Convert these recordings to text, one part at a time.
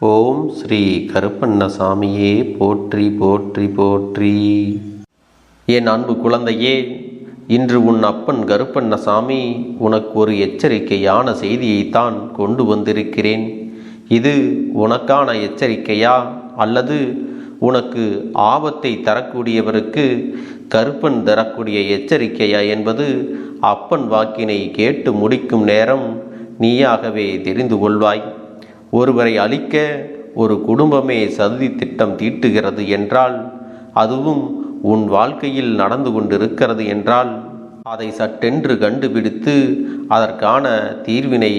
ஓம் ஸ்ரீ கருப்பண்ணசாமியே போற்றி போற்றி போற்றி. என் அன்பு குழந்தையே இன்று உன் அப்பன் கருப்பண்ணசாமி உனக்கு ஒரு எச்சரிக்கையான செய்தியைத்தான் கொண்டு வந்திருக்கிறேன். இது உனக்கான எச்சரிக்கையா? அல்லது உனக்கு ஆபத்தை தரக்கூடியவருக்கு கருப்பன் தரக்கூடிய எச்சரிக்கையா என்பது அப்பன் வாக்கினை கேட்டு முடிக்கும் நேரம் நீயாகவே தெரிந்து கொள்வாய். ஒருவரை அழிக்க ஒரு குடும்பமே சதி திட்டம் தீட்டுகிறது என்றால் அதுவும் உன் வாழ்க்கையில் நடந்து கொண்டிருக்கிறது என்றால் அதை சட்டென்று கண்டுபிடித்து அதற்கான தீர்வினை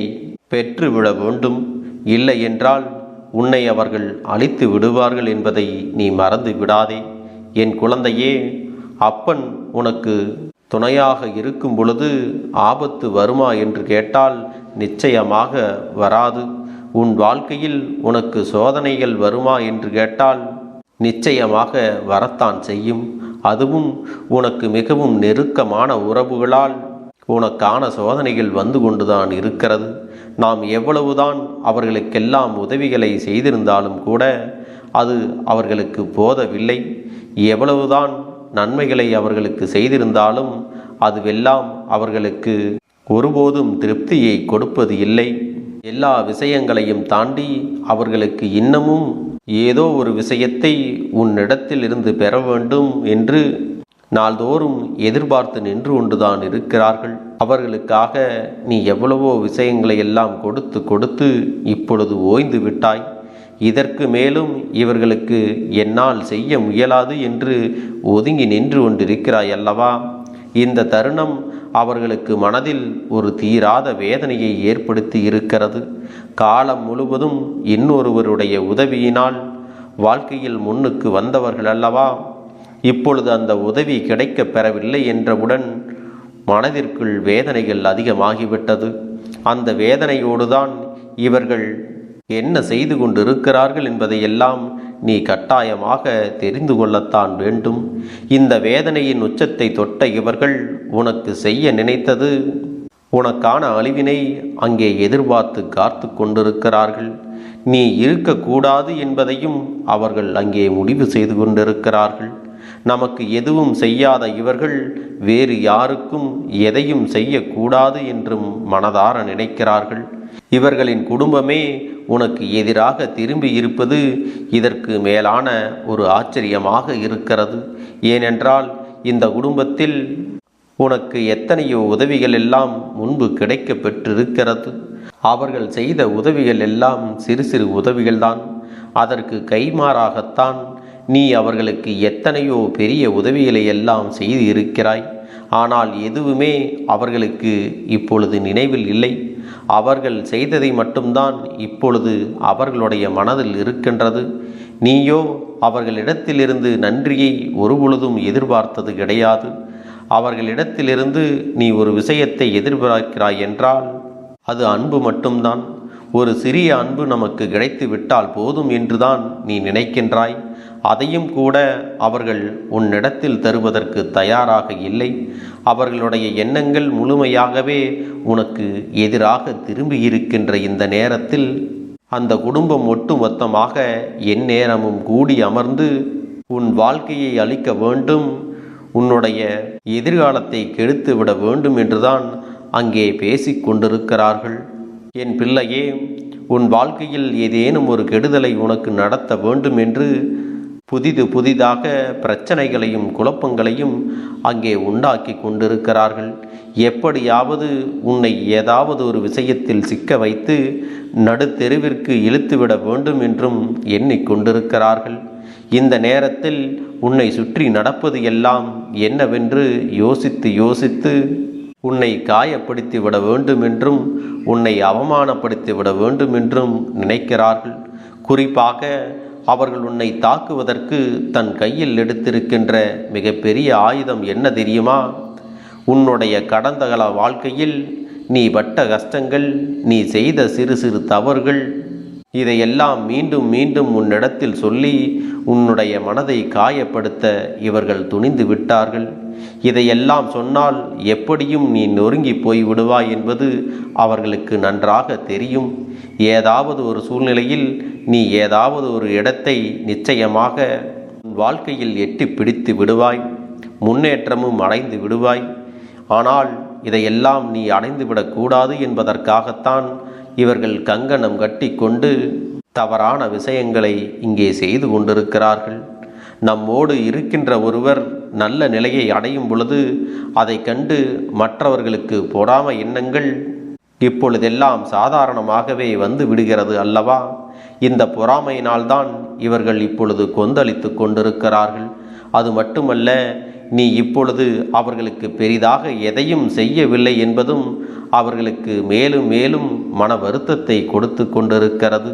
பெற்றுவிட வேண்டும். இல்லை என்றால் உன்னை அவர்கள் அழித்து விடுவார்கள் என்பதை நீ மறந்து விடாதே. என் குழந்தையே அப்பன் உனக்கு துணையாக இருக்கும் பொழுது ஆபத்து வருமா என்று கேட்டால் நிச்சயமாக வராது. உன் வாழ்க்கையில் உனக்கு சோதனைகள் வருமா என்று கேட்டால் நிச்சயமாக வரத்தான் செய்யும். அதுவும் உனக்கு மிகவும் நெருக்கமான உறவுகளால் உனக்கான சோதனைகள் வந்து கொண்டுதான் இருக்கிறது. நாம் எவ்வளவுதான் அவர்களுக்கெல்லாம் உதவிகளை செய்திருந்தாலும் கூட அது அவர்களுக்கு போதவில்லை. எவ்வளவுதான் நன்மைகளை அவர்களுக்கு செய்திருந்தாலும் அதுவெல்லாம் அவர்களுக்கு ஒருபோதும் திருப்தியை கொடுப்பது இல்லை. எல்லா விஷயங்களையும் தாண்டி அவர்களுக்கு இன்னமும் ஏதோ ஒரு விஷயத்தை உன்னிடத்தில் இருந்து பெற வேண்டும் என்று நாள்தோறும் எதிர்பார்த்து நின்று கொண்டுதான் இருக்கிறார்கள். அவர்களுக்காக நீ எவ்வளவோ விஷயங்களை எல்லாம் கொடுத்து கொடுத்து இப்பொழுது ஓய்ந்து விட்டாய். இதற்கு மேலும் இவர்களுக்கு என்னால் செய்ய முயலாது என்று ஒதுங்கி நின்று கொண்டிருக்கிறாய் அல்லவா? இந்த தருணம் அவர்களுக்கு மனதில் ஒரு தீராத வேதனையை ஏற்படுத்தி இருக்கிறது. காலம் முழுவதும் இன்னொருவருடைய உதவியினால் வாழ்க்கையில் முன்னுக்கு வந்தவர்கள் அல்லவா? இப்பொழுது அந்த உதவி கிடைக்கப் பெறவில்லை என்றவுடன் மனதிற்குள் வேதனைகள் அதிகமாகிவிட்டது. அந்த வேதனையோடுதான் இவர்கள் என்ன செய்து கொண்டிருக்கிறார்கள் என்பதையெல்லாம் நீ கட்டாயமாக தெரிந்து கொள்ளத்தான் வேண்டும். இந்த வேதனையின் உச்சத்தை தொட்ட இவர்கள் உனக்கு செய்ய நினைத்தது உனக்கான அழிவினை அங்கே எதிர்பார்த்து காத்து கொண்டிருக்கிறார்கள். நீ இருக்கக்கூடாது என்பதையும் அவர்கள் அங்கே முடிவு செய்து கொண்டிருக்கிறார்கள். நமக்கு எதுவும் செய்யாத இவர்கள் வேறு யாருக்கும் எதையும் செய்யக்கூடாது என்றும் மனதார நினைக்கிறார்கள். இவர்களின் குடும்பமே உனக்கு எதிராக திரும்பி இருப்பது இதற்கு மேலான ஒரு ஆச்சரியமாக இருக்கிறது. ஏனென்றால் இந்த குடும்பத்தில் உனக்கு எத்தனையோ உதவிகள் எல்லாம் முன்பு கிடைக்க பெற்றிருக்கிறது அவர்கள் செய்த உதவிகள் எல்லாம் சிறு சிறு உதவிகள்தான். அதற்கு கைமாறாகத்தான் நீ அவர்களுக்கு எத்தனையோ பெரிய உதவிகளை எல்லாம் செய்து இருக்கிறாய் ஆனால் எதுவுமே அவர்களுக்கு இப்பொழுது நினைவில் இல்லை. அவர்கள் செய்ததை மட்டும்தான் இப்பொழுது அவர்களுடைய மனதில் இருக்கின்றது. நீயோ அவர்களிடத்திலிருந்து நன்றியை ஒருபொழுதும் எதிர்பார்த்தது கிடையாது. அவர்களிடத்திலிருந்து நீ ஒரு விஷயத்தை எதிர்பார்க்கிறாய் என்றால் அது அன்பு மட்டும்தான். ஒரு சிறிய அன்பு நமக்கு கிடைத்து விட்டால் போதும் என்றுதான் நீ நினைக்கின்றாய். அதையும் கூட அவர்கள் உன்னிடத்தில் தருவதற்கு தயாராக இல்லை. அவர்களுடைய எண்ணங்கள் முழுமையாகவே உனக்கு எதிராக திரும்பி இருக்கின்ற இந்த நேரத்தில் அந்த குடும்பம் ஒட்டுமொத்தமாக என் நேரமும் கூடி அமர்ந்து உன் வாழ்க்கையை அளிக்க வேண்டும் உன்னுடைய எதிர்காலத்தை கெடுத்து விட வேண்டும் என்றுதான் அங்கே பேசிக் கொண்டிருக்கிறார்கள். என் பிள்ளையே உன் வாழ்க்கையில் ஏதேனும் ஒரு கெடுதலை உனக்கு நடத்த வேண்டும் என்று புதிது புதிதாக பிரச்சனைகளையும் குழப்பங்களையும் அங்கே உண்டாக்கி கொண்டிருக்கிறார்கள். எப்படியாவது உன்னை ஏதாவது ஒரு விஷயத்தில் சிக்க வைத்து நடுத்தெருவிற்கு இழுத்துவிட வேண்டும் என்றும் எண்ணிக்கொண்டிருக்கிறார்கள் இந்த நேரத்தில் உன்னை சுற்றி நடப்பது எல்லாம் என்னவென்று யோசித்து யோசித்து உன்னை காயப்படுத்தி விட வேண்டும் என்றும் உன்னை அவமானப்படுத்தி விட வேண்டும் என்றும் நினைக்கிறார்கள். குறிப்பாக அவர்கள் உன்னை தாக்குவதற்கு தன் கையில் எடுத்திருக்கின்ற மிகப்பெரிய ஆயுதம் என்ன தெரியுமா? உன்னுடைய கடந்த கால வாழ்க்கையில் நீ பட்ட கஷ்டங்கள் நீ செய்த சிறு சிறு தவறுகள் இதையெல்லாம் மீண்டும் மீண்டும் உன்னிடத்தில் சொல்லி உன்னுடைய மனதை காயப்படுத்த இவர்கள் துணிந்து விட்டார்கள். இதையெல்லாம் சொன்னால் எப்படியும் நீ நொறுங்கி போய் விடுவாய் என்பது அவர்களுக்கு நன்றாக தெரியும். ஏதாவது ஒரு சூழ்நிலையில் நீ ஏதாவது ஒரு இடத்தை நிச்சயமாக உன் வாழ்க்கையில் எட்டி பிடித்து விடுவாய். முன்னேற்றமும் அடைந்து விடுவாய். ஆனால் இதையெல்லாம் நீ அடைந்துவிடக்கூடாது என்பதற்காகத்தான் இவர்கள் கங்கணம் கட்டிக்கொண்டு தவறான விஷயங்களை இங்கே செய்து கொண்டிருக்கிறார்கள். நம்மோடு இருக்கின்ற ஒருவர் நல்ல நிலையை அடையும் பொழுது அதை கண்டு மற்றவர்களுக்கு பொறாமை எண்ணங்கள். இப்பொழுதெல்லாம் சாதாரணமாகவே வந்து விடுகிறது அல்லவா? இந்த பொறாமையினால்தான் இவர்கள் இப்பொழுது கொந்தளித்து கொண்டிருக்கிறார்கள். அது மட்டுமல்ல நீ இப்பொழுது அவர்களுக்கு பெரிதாக எதையும் செய்யவில்லை என்பதும் அவர்களுக்கு மேலும் மேலும் மன வருத்தத்தை கொடுத்து கொண்டிருக்கிறது.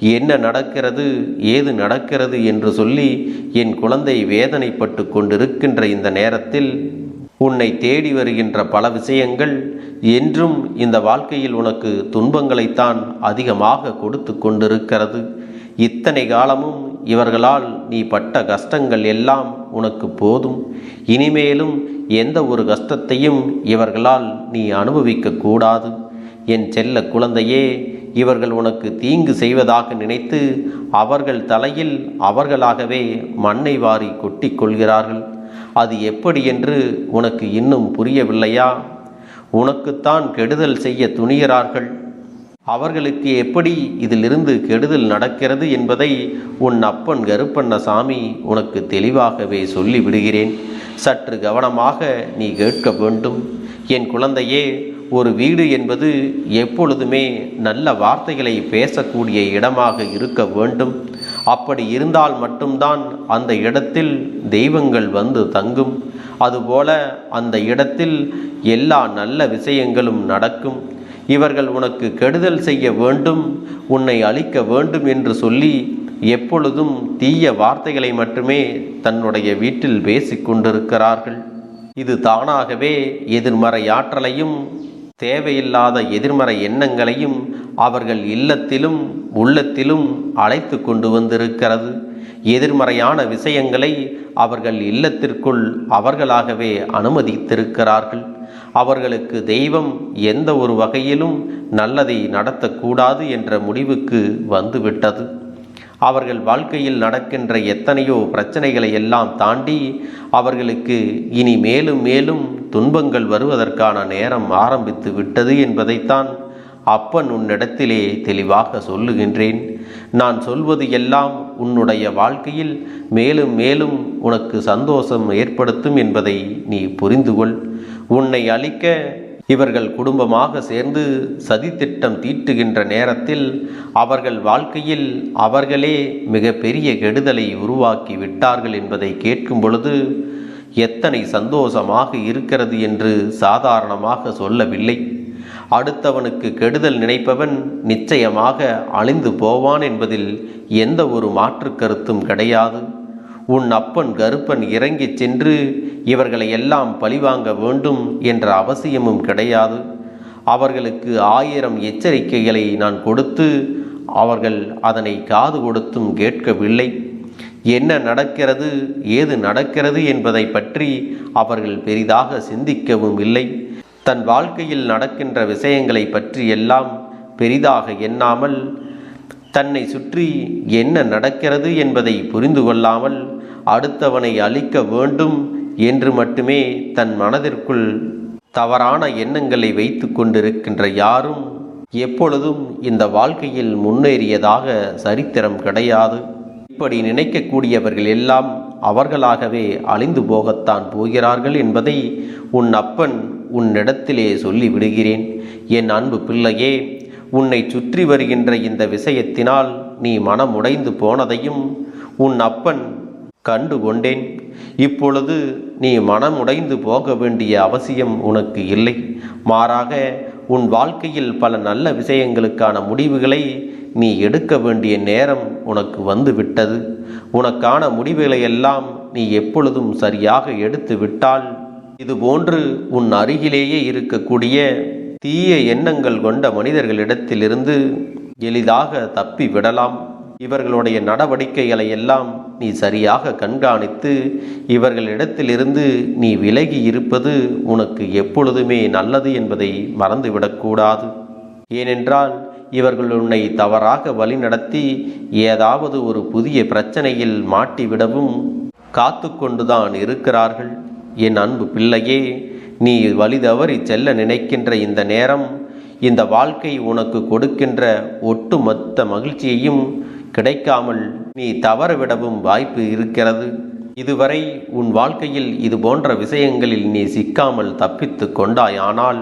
என்ன நடக்கிறது ஏது நடக்கிறது என்று சொல்லி என் குழந்தை வேதனைப்பட்டு கொண்டிருக்கின்ற இந்த நேரத்தில் உன்னை தேடி வருகின்ற பல விஷயங்கள் என்றும் இந்த வாழ்க்கையில் உனக்கு துன்பங்களைத்தான் அதிகமாக கொடுத்து கொண்டிருக்கிறது. இத்தனை காலமும் இவர்களால் நீ பட்ட கஷ்டங்கள் எல்லாம் உனக்கு போதும். இனிமேலும் எந்த ஒரு கஷ்டத்தையும் இவர்களால் நீ அனுபவிக்க கூடாது. என் செல்ல குழந்தையே இவர்கள் உனக்கு தீங்கு செய்வதாக நினைத்து அவர்கள் தலையில் அவர்களாகவே மண்ணை வாரி கொட்டி கொள்கிறார்கள். அது எப்படி என்று உனக்கு இன்னும் புரியவில்லையா? உனக்குத்தான் கெடுதல் செய்ய துணிகிறார்கள். அவர்களுக்கு எப்படி இதிலிருந்து கெடுதல் நடக்கிறது என்பதை உன் அப்பன் கருப்பண்ணசாமி உனக்கு தெளிவாகவே சொல்லி விடுகிறேன் சற்று கவனமாக நீ கேட்க வேண்டும். என் குழந்தையே ஒரு வீடு என்பது எப்பொழுதுமே நல்ல வார்த்தைகளை பேசக்கூடிய இடமாக இருக்க வேண்டும். அப்படி இருந்தால் மட்டும்தான் அந்த இடத்தில் தெய்வங்கள் வந்து தங்கும். அதுபோல அந்த இடத்தில் எல்லா நல்ல விஷயங்களும் நடக்கும். இவர்கள் உனக்கு கெடுதல் செய்ய வேண்டும் உன்னை அழிக்க வேண்டும் என்று சொல்லி எப்பொழுதும் தீய வார்த்தைகளை மட்டுமே தன்னுடைய வீட்டில் பேசிக்கொண்டிருக்கிறார்கள். இது தானாகவே எதிர்மறை ஆற்றலையும் தேவையில்லாத எதிர்மறை எண்ணங்களையும் அவர்கள் இல்லத்திலும் உள்ளத்திலும் அழைத்து கொண்டு வந்திருக்கிறது. எதிர்மறையான விஷயங்களை அவர்கள் இல்லத்திற்குள் அவர்களாகவே அனுமதித்திருக்கிறார்கள். அவர்களுக்கு தெய்வம் எந்த ஒரு வகையிலும் நல்லதை நடத்தக்கூடாது என்ற முடிவுக்கு வந்துவிட்டது. அவர்கள் வாழ்க்கையில் நடக்கின்ற எத்தனையோ பிரச்சனைகளை எல்லாம் தாண்டி அவர்களுக்கு இனி மேலும் மேலும் துன்பங்கள் வருவதற்கான நேரம் ஆரம்பித்து விட்டது என்பதைத்தான் அப்பன் உன்னிடத்திலே தெளிவாக சொல்லுகின்றேன். நான் சொல்வது எல்லாம் உன்னுடைய வாழ்க்கையில் மேலும் மேலும் உனக்கு சந்தோஷம் ஏற்படுத்தும் என்பதை நீ புரிந்து கொள் உன்னை அழிக்க இவர்கள் குடும்பமாக சேர்ந்து சதித்திட்டம் தீட்டுகின்ற நேரத்தில் அவர்கள் வாழ்க்கையில் அவர்களே மிகப்பெரிய கெடுதலை உருவாக்கி விட்டார்கள் என்பதை கேட்கும் பொழுது எத்தனை சந்தோஷமாக இருக்கிறது என்று சாதாரணமாக சொல்லவில்லை. அடுத்தவனுக்கு கெடுதல் நினைப்பவன் நிச்சயமாக அழிந்து போவான் என்பதில் எந்த ஒரு மாற்று கருத்தும் கிடையாது. உன் அப்பன் கருப்பன் இறங்கிச் சென்று இவர்களை எல்லாம் பழிவாங்க வேண்டும் என்ற அவசியமும் கிடையாது. அவர்களுக்கு ஆயிரம் எச்சரிக்கைகளை நான் கொடுத்து அவர்கள் அதனை காது கொடுத்தும் கேட்கவில்லை. என்ன நடக்கிறது ஏது நடக்கிறது என்பதை பற்றி அவர்கள் பெரிதாக சிந்திக்கவும் இல்லை. தன் வாழ்க்கையில் நடக்கின்ற விஷயங்களை பற்றி எல்லாம் பெரிதாக எண்ணாமல் தன்னை சுற்றி என்ன நடக்கிறது என்பதை புரிந்து கொள்ளாமல் அடுத்தவனை அழிக்க வேண்டும் என்று மட்டுமே தன் மனதிற்குள் தவறான எண்ணங்களை வைத்து கொண்டிருக்கின்ற யாரும் எப்பொழுதும் இந்த வாழ்க்கையில் முன்னேறியதாக சரித்திரம் கிடையாது. இப்படி நினைக்கக்கூடியவர்கள் எல்லாம் அவர்களாகவே அழிந்து போகத்தான் போகிறார்கள் என்பதை உன் அப்பன் உன்னிடத்திலே சொல்லி விடுகிறேன் என் அன்பு பிள்ளையே உன்னை சுற்றி வருகின்ற இந்த விஷயத்தினால் நீ மனமுடைந்து போனதையும் உன் அப்பன் கண்டு கொண்டேன் இப்பொழுது நீ மனமுடைந்து போக வேண்டிய அவசியம் உனக்கு இல்லை. மாறாக உன் வாழ்க்கையில் பல நல்ல விஷயங்களுக்கான முடிவுகளை நீ எடுக்க வேண்டிய நேரம் உனக்கு வந்து விட்டது உனக்கான முடிவுகளை எல்லாம் நீ எப்பொழுதும் சரியாக எடுத்து விட்டால் இதுபோன்று உன் அருகிலேயே இருக்கக்கூடிய தீய எண்ணங்கள் கொண்ட மனிதர்களிடத்திலிருந்து எளிதாக தப்பி விடலாம். இவர்களுடைய நடவடிக்கைகளை எல்லாம் நீ சரியாக கண்காணித்து இவர்களிடத்திலிருந்து நீ விலகி இருப்பது உனக்கு எப்பொழுதுமே நல்லது என்பதை மறந்துவிடக்கூடாது. ஏனென்றால் இவர்கள் உன்னை தவறாக வழிநடத்தி ஏதாவது ஒரு புதிய பிரச்சனையில் மாட்டிவிடவும் காத்து கொண்டுதான் இருக்கிறார்கள். என் அன்பு பிள்ளையே நீ வழி தவறி செல்ல நினைக்கின்ற இந்த நேரம் இந்த வாழ்க்கை உனக்கு கொடுக்கின்ற ஒட்டுமொத்த மகிழ்ச்சியையும் கிடைக்காமல் நீ தவறவிடவும் வாய்ப்பு இருக்கிறது. இதுவரை உன் வாழ்க்கையில் இது போன்ற விஷயங்களில் நீ சிக்காமல் தப்பித்து கொண்டாயானால்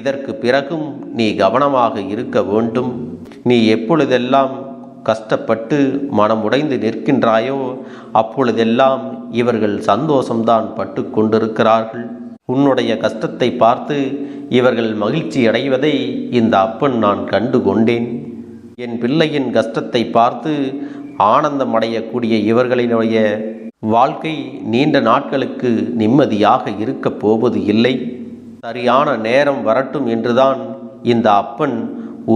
இதற்கு பிறகும் நீ கவனமாக இருக்க வேண்டும். நீ எப்பொழுதெல்லாம் கஷ்டப்பட்டு மனமுடைந்து நிற்கின்றாயோ அப்பொழுதெல்லாம் இவர்கள் சந்தோஷம்தான் பட்டு கொண்டிருக்கிறார்கள். உன்னுடைய கஷ்டத்தை பார்த்து இவர்கள் மகிழ்ச்சி அடைவதை இந்த அப்பன் நான் கண்டு கொண்டேன். என் பிள்ளையின் கஷ்டத்தை பார்த்து ஆனந்தம் அடையக்கூடிய இவர்களினுடைய வாழ்க்கை நீண்ட நாட்களுக்கு நிம்மதியாக இருக்கப் போவது இல்லை. சரியான நேரம் வரட்டும் என்றுதான் இந்த அப்பன்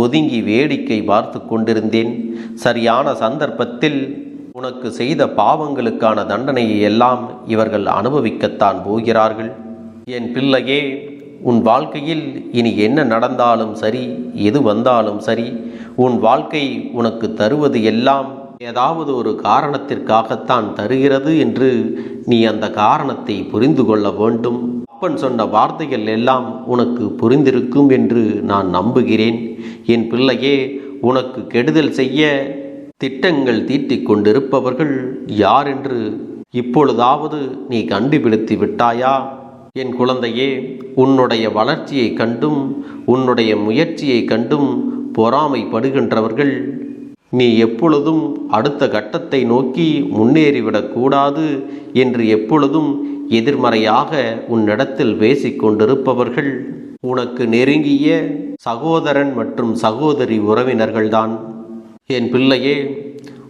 ஒதுங்கி வேடிக்கை பார்த்து கொண்டிருந்தேன். சரியான சந்தர்ப்பத்தில் உனக்கு செய்த பாவங்களுக்கான தண்டனையை எல்லாம் இவர்கள் அனுபவிக்கத்தான் போகிறார்கள். என் பிள்ளையே உன் வாழ்க்கையில் இனி என்ன நடந்தாலும் சரி எது வந்தாலும் சரி உன் வாழ்க்கை உனக்கு தருவது எல்லாம் ஏதாவது ஒரு காரணத்திற்காகத்தான் தருகிறது என்று நீ அந்த காரணத்தை புரிந்து கொள்ள வேண்டும். அப்பன் சொன்ன வார்த்தைகள் எல்லாம் உனக்கு புரிந்திருக்கும் என்று நான் நம்புகிறேன். என் பிள்ளையே உனக்கு கெடுதல் செய்ய திட்டங்கள் தீட்டிக் கொண்டிருப்பவர்கள் யார் என்று இப்பொழுதாவது நீ கண்டுபிடித்து விட்டாயா? என் குழந்தையே உன்னுடைய வளர்ச்சியை கண்டும் உன்னுடைய முயற்சியை கண்டும் பொறாமைப்படுகின்றவர்கள். நீ எப்பொழுதும் அடுத்த கட்டத்தை நோக்கி முன்னேறிவிடக்கூடாது என்று எப்பொழுதும் எதிர்மறையாக உன்னிடத்தில் பேசிக்கொண்டிருப்பவர்கள். உனக்கு நெருங்கிய சகோதரன் மற்றும் சகோதரி உறவினர்கள்தான். என் பிள்ளையே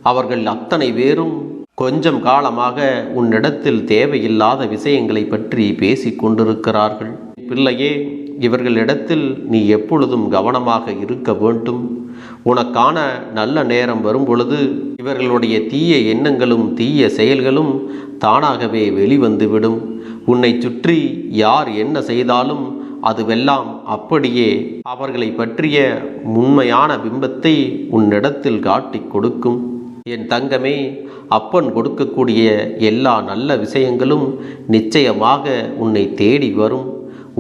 அவர்கள் அத்தனை பேரும் கொஞ்சம் காலமாக உன்னிடத்தில் தேவையில்லாத விஷயங்களை பற்றி பேசிக் கொண்டிருக்கிறார்கள். பிள்ளையே இவர்களிடத்தில் நீ எப்பொழுதும் கவனமாக இருக்க வேண்டும். உனக்கான நல்ல நேரம் வரும்பொழுது இவர்களுடைய தீய எண்ணங்களும் தீய செயல்களும் தானாகவே வெளிவந்துவிடும். உன்னை சுற்றி யார் என்ன செய்தாலும் அதுவெல்லாம் அப்படியே அவர்களை பற்றிய உண்மையான பிம்பத்தை உன்னிடத்தில் காட்டிக் கொடுக்கும். என் தங்கமே அப்பன் கொடுக்கக்கூடிய எல்லா நல்ல விஷயங்களும் நிச்சயமாக உன்னை தேடி வரும்.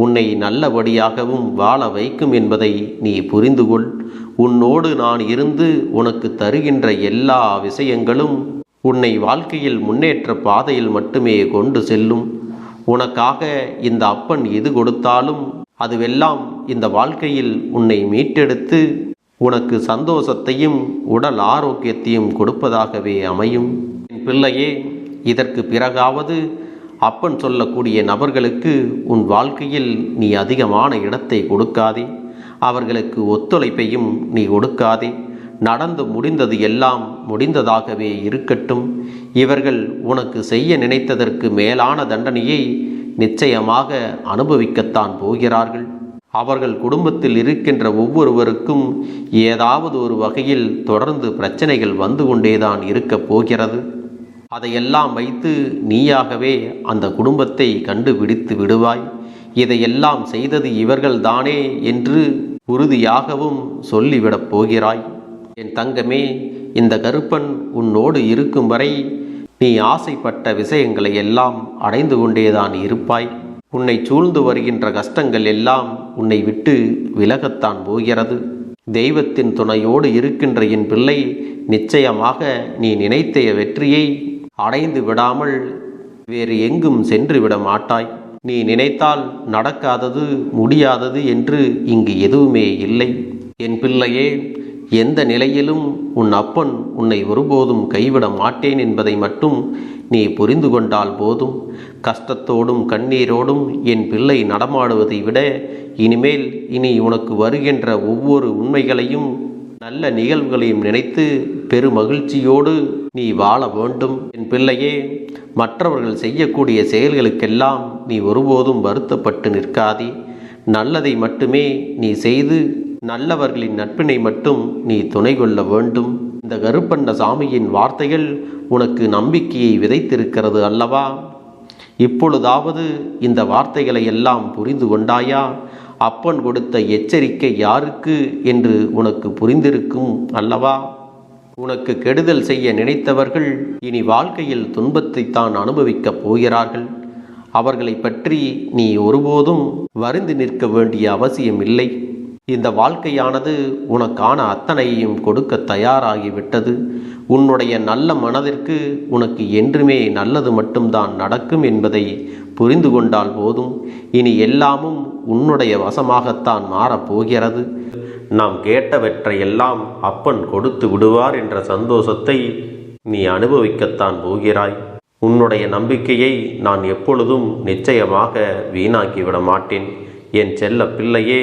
உன்னை நல்லபடியாகவும் வாழ வைக்கும் என்பதை நீ புரிந்து கொள் உன்னோடு நான் இருந்து உனக்கு தருகின்ற எல்லா விஷயங்களும் உன்னை வாழ்க்கையில் முன்னேற்ற பாதையில் மட்டுமே கொண்டு செல்லும். உனக்காக இந்த அப்பன் எது கொடுத்தாலும் அதுவெல்லாம் இந்த வாழ்க்கையில் உன்னை மீட்டெடுத்து உனக்கு சந்தோஷத்தையும் உடல் ஆரோக்கியத்தையும் கொடுப்பதாகவே அமையும். என் பிள்ளையே இதற்கு பிறகாவது அப்பன் சொல்லக்கூடிய நபர்களுக்கு உன் வாழ்க்கையில் நீ அதிகமான இடத்தை கொடுக்காதே. அவர்களுக்கு ஒத்துழைப்பையும் நீ கொடுக்காதே. நடந்து முடிந்தது எல்லாம் முடிந்ததாகவே இருக்கட்டும். இவர்கள் உனக்கு செய்ய நினைத்ததற்கு மேலான தண்டனையை நிச்சயமாக அனுபவிக்கத்தான் போகிறார்கள். அவர்கள் குடும்பத்தில் இருக்கின்ற ஒவ்வொருவருக்கும் ஏதாவது ஒரு வகையில் தொடர்ந்து பிரச்சனைகள் வந்து கொண்டேதான் இருக்கப் போகிறது. அதையெல்லாம் வைத்து நீயாகவே அந்த குடும்பத்தை கண்டுபிடித்து விடுவாய். இதையெல்லாம் செய்தது இவர்கள்தானே என்று உறுதியாகவும் சொல்லிவிடப் போகிறாய். என் தங்கமே இந்த கருப்பன் உன்னோடு இருக்கும் வரை நீ ஆசைப்பட்ட விஷயங்களை எல்லாம் அடைந்து கொண்டேதான் இருப்பாய். உன்னை சூழ்ந்து வருகின்ற கஷ்டங்கள் எல்லாம் உன்னை விட்டு விலகத்தான் போகிறது. தெய்வத்தின் துணையோடு இருக்கின்ற என் பிள்ளை நிச்சயமாக நீ நினைத்த வெற்றியை அடைந்து விடாமல் வேறு எங்கும் சென்று விட மாட்டாய். நீ நினைத்தால் நடக்காதது முடியாதது என்று இங்கு எதுவுமே இல்லை. என் பிள்ளையே எந்த நிலையிலும் உன் அப்பன் உன்னை ஒருபோதும் கைவிட மாட்டேன் என்பதை மட்டும் நீ புரிந்து கொண்டால் போதும். கஷ்டத்தோடும் கண்ணீரோடும் என் பிள்ளை நடமாடுவதை விட இனிமேல் இனி உனக்கு வருகின்ற ஒவ்வொரு உண்மைகளையும் நல்ல நிகழ்வுகளையும் நினைத்து பெருமகிழ்ச்சியோடு நீ வாழ வேண்டும். என் பிள்ளையே மற்றவர்கள் செய்யக்கூடிய செயல்களுக்கெல்லாம் நீ ஒருபோதும் வருத்தப்பட்டு நிற்காதே. நல்லதை மட்டுமே நீ செய்து நல்லவர்களின் நட்பினை மட்டும் நீ துணை கொள்ள வேண்டும். இந்த கருப்பண்ண சாமியின் வார்த்தைகள் உனக்கு நம்பிக்கையை விதைத்திருக்கிறது அல்லவா? இப்பொழுதாவது இந்த வார்த்தைகளை எல்லாம் புரிந்து கொண்டாயா? அப்பன் கொடுத்த எச்சரிக்கை யாருக்கு என்று உனக்கு புரிந்திருக்கும் அல்லவா? உனக்கு கெடுதல் செய்ய நினைத்தவர்கள் இனி வாழ்க்கையில் துன்பத்தை தான் அனுபவிக்கப் போகிறார்கள். அவர்களை பற்றி நீ ஒருபோதும் வருந்து நிற்க வேண்டிய அவசியம் இல்லை இந்த வாழ்க்கையானது உனக்கான அத்தனையையும் கொடுக்க தயாராகிவிட்டது. உன்னுடைய நல்ல மனதிற்கு உனக்கு என்றுமே நல்லது மட்டும்தான் நடக்கும் என்பதை புரிந்து கொண்டால் போதும். இனி எல்லாமும் உன்னுடைய வசமாகத்தான் மாறப்போகிறது. நாம் கேட்டவற்றை எல்லாம் அப்பன் கொடுத்து விடுவார் என்ற சந்தோஷத்தை நீ அனுபவிக்கத்தான் போகிறாய். உன்னுடைய நம்பிக்கையை நான் எப்பொழுதும் நிச்சயமாக வீணாக்கிவிட மாட்டேன் என் செல்ல பிள்ளையே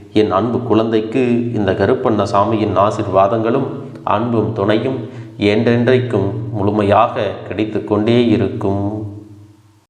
என் அன்பு குழந்தைக்கு இந்த கருப்பண்ண சாமியின் ஆசிர்வாதங்களும் அன்பும் துணையும் என்றென்றைக்கும் முழுமையாக கிடைத்து கொண்டே இருக்கும்.